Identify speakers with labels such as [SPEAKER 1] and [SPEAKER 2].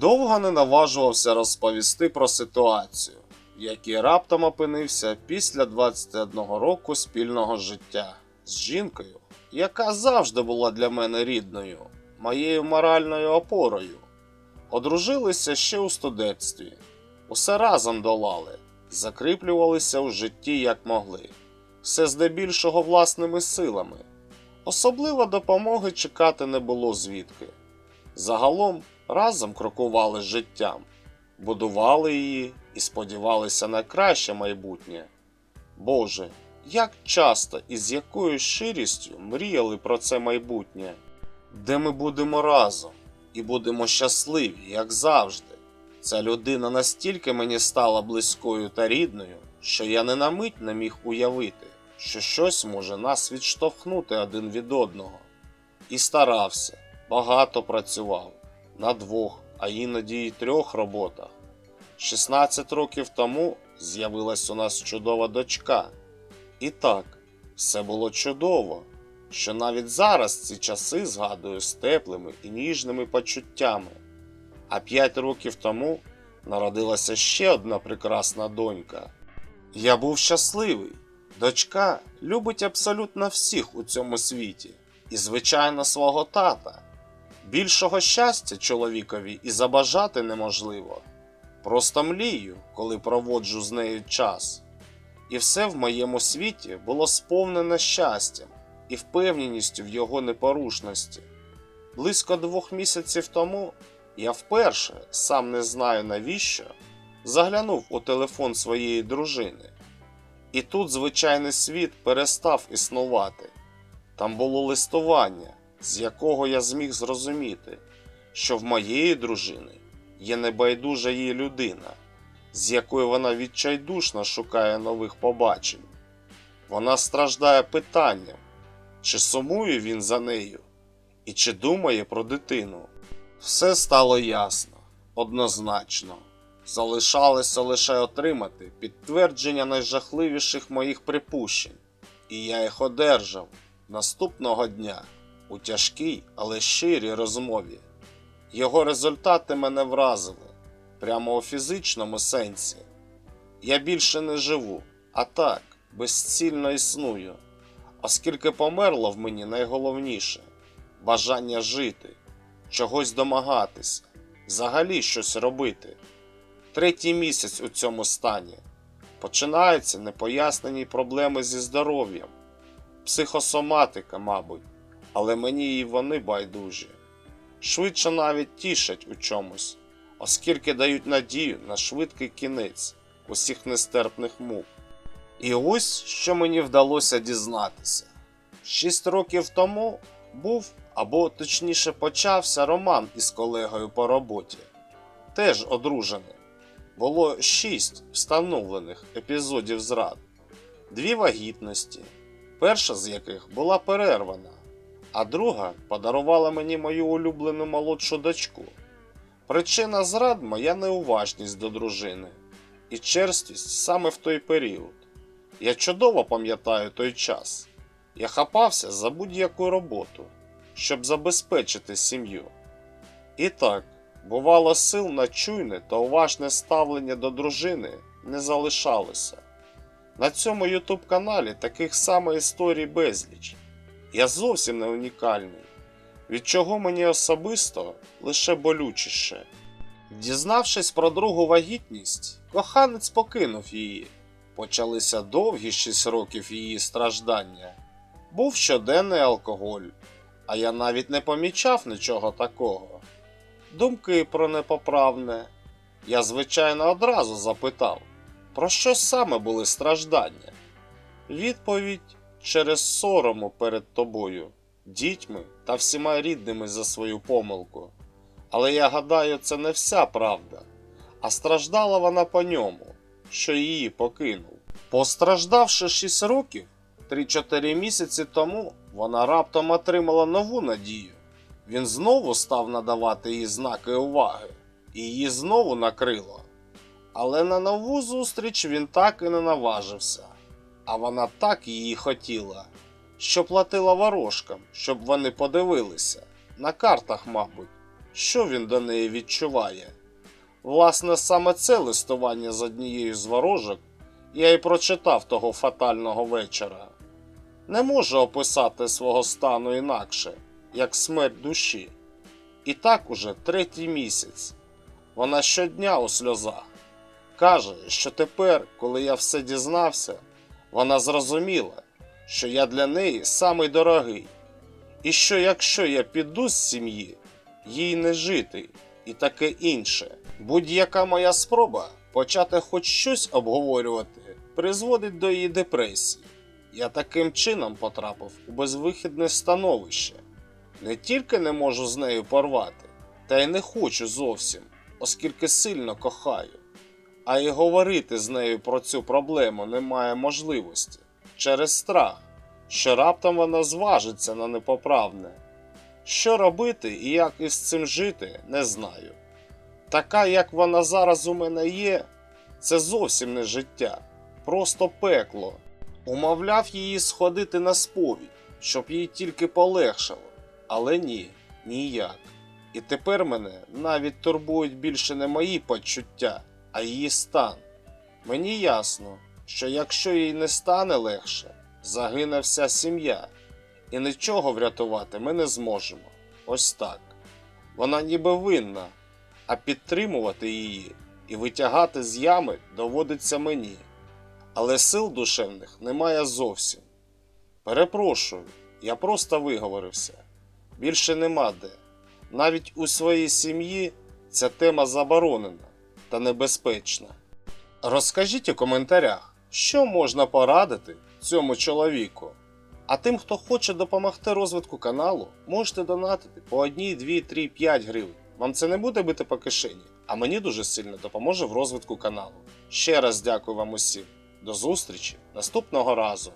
[SPEAKER 1] Довго не наважувався розповісти про ситуацію, в якій раптом опинився після 21 року спільного життя з жінкою, яка завжди була для мене рідною, моєю моральною опорою. Одружилися ще у студентстві, усе разом долали, закріплювалися у житті як могли, все здебільшого власними силами. Особливо допомоги чекати не було звідки. Загалом разом крокували з життям, будували її і сподівалися на краще майбутнє. Боже, як часто і з якою щирістю мріяли про це майбутнє, де ми будемо разом і будемо щасливі, як завжди. Ця людина настільки мені стала близькою та рідною, що я не на мить не міг уявити, що щось може нас відштовхнути один від одного. І старався, багато працював на двох, а іноді й трьох роботах. 16 років тому з'явилась у нас чудова дочка. І так, все було чудово, що навіть зараз ці часи згадую з теплими і ніжними почуттями. А 5 років тому народилася ще одна прекрасна донька. Я був щасливий. Дочка любить абсолютно всіх у цьому світі, і, звичайно, свого тата. Більшого щастя чоловікові і забажати неможливо. Просто млію, коли проводжу з нею час. І все в моєму світі було сповнене щастям і впевненістю в його непорушності. Близько двох місяців тому я вперше, сам не знаю навіщо, заглянув у телефон своєї дружини. І тут звичайний світ перестав існувати. Там було листування, з якого я зміг зрозуміти, що в моєї дружини є небайдужа її людина, з якою вона відчайдушно шукає нових побачень. Вона страждає питанням, чи сумує він за нею, і чи думає про дитину. Все стало ясно, однозначно. Залишалося лише отримати підтвердження найжахливіших моїх припущень, і я їх одержав наступного дня у тяжкій, але щирій розмові. Його результати мене вразили прямо у фізичному сенсі. Я більше не живу, а так, безцільно існую, оскільки померло в мені найголовніше бажання жити, чогось домагатися, взагалі щось робити. Третій місяць у цьому стані. Починаються непояснені проблеми зі здоров'ям, психосоматика, мабуть, але мені і вони байдужі. Швидше навіть тішать у чомусь, оскільки дають надію на швидкий кінець усіх нестерпних мук. І ось що мені вдалося дізнатися: шість років тому був, або точніше почався роман із колегою по роботі, теж одружений. Було шість встановлених епізодів зрад, дві вагітності, перша з яких була перервана, а друга подарувала мені мою улюблену молодшу дочку. Причина зрад моя неуважність до дружини і черствість саме в той період. Я чудово пам'ятаю той час. Я хапався за будь-яку роботу, щоб забезпечити сім'ю. І так, бувало, сил на чуйне та уважне ставлення до дружини не залишалося. На цьому YouTube каналі таких саме історій безліч. Я зовсім не унікальний, від чого мені особисто лише болючіше. Дізнавшись про другу вагітність, коханець покинув її. Почалися довгі 6 років її страждання. Був щоденний алкоголь, а я навіть не помічав нічого такого. Думки про непоправне. Я, звичайно, одразу запитав, про що саме були страждання? Відповідь через сорому перед тобою, дітьми та всіма рідними за свою помилку. Але я гадаю, це не вся правда, а страждала вона по ньому, що її покинув. Постраждавши 6 років, 3-4 місяці тому вона раптом отримала нову надію. Він знову став надавати їй знаки уваги, і її знову накрило. Але на нову зустріч він так і не наважився. А вона так її хотіла, що платила ворожкам, щоб вони подивилися. На картах, мабуть. що він до неї відчуває. Власне, саме це листування з однією з ворожок я й прочитав того фатального вечора. Не можу описати свого стану інакше, як смерть душі. І так уже третій місяць. Вона щодня у сльозах. Каже, що тепер, коли я все дізнався, вона зрозуміла, що я для неї самий дорогий, і що якщо я піду з сім'ї, їй не жити і таке інше. Будь-яка моя спроба почати хоч щось обговорювати призводить до її депресії. Я таким чином потрапив у безвихідне становище. Не тільки не можу з нею порвати, та й не хочу зовсім, оскільки сильно кохаю. А й говорити з нею про цю проблему немає можливості через страх, що раптом вона зважиться на непоправне. Що робити і як із цим жити, не знаю. Така, як вона зараз у мене є, це зовсім не життя, просто пекло. Умовляв її сходити на сповідь, щоб їй тільки полегшало. Але ні, ніяк. І тепер мене навіть турбують більше не мої почуття, а її стан. Мені ясно, що якщо їй не стане легше, загине вся сім'я, і нічого врятувати ми не зможемо. Ось так. Вона ніби винна, а підтримувати її і витягати з ями доводиться мені. Але сил душевних немає зовсім. Перепрошую, я просто виговорився. Більше нема де. Навіть у своїй сім'ї ця тема заборонена та небезпечна. Розкажіть у коментарях, що можна порадити цьому чоловіку. А тим, хто хоче допомогти розвитку каналу, можете донатити по 1, 2, 3, 5 гривень. Вам це не буде бити по кишені, а мені дуже сильно допоможе в розвитку каналу. Ще раз дякую вам усім. До зустрічі наступного разу.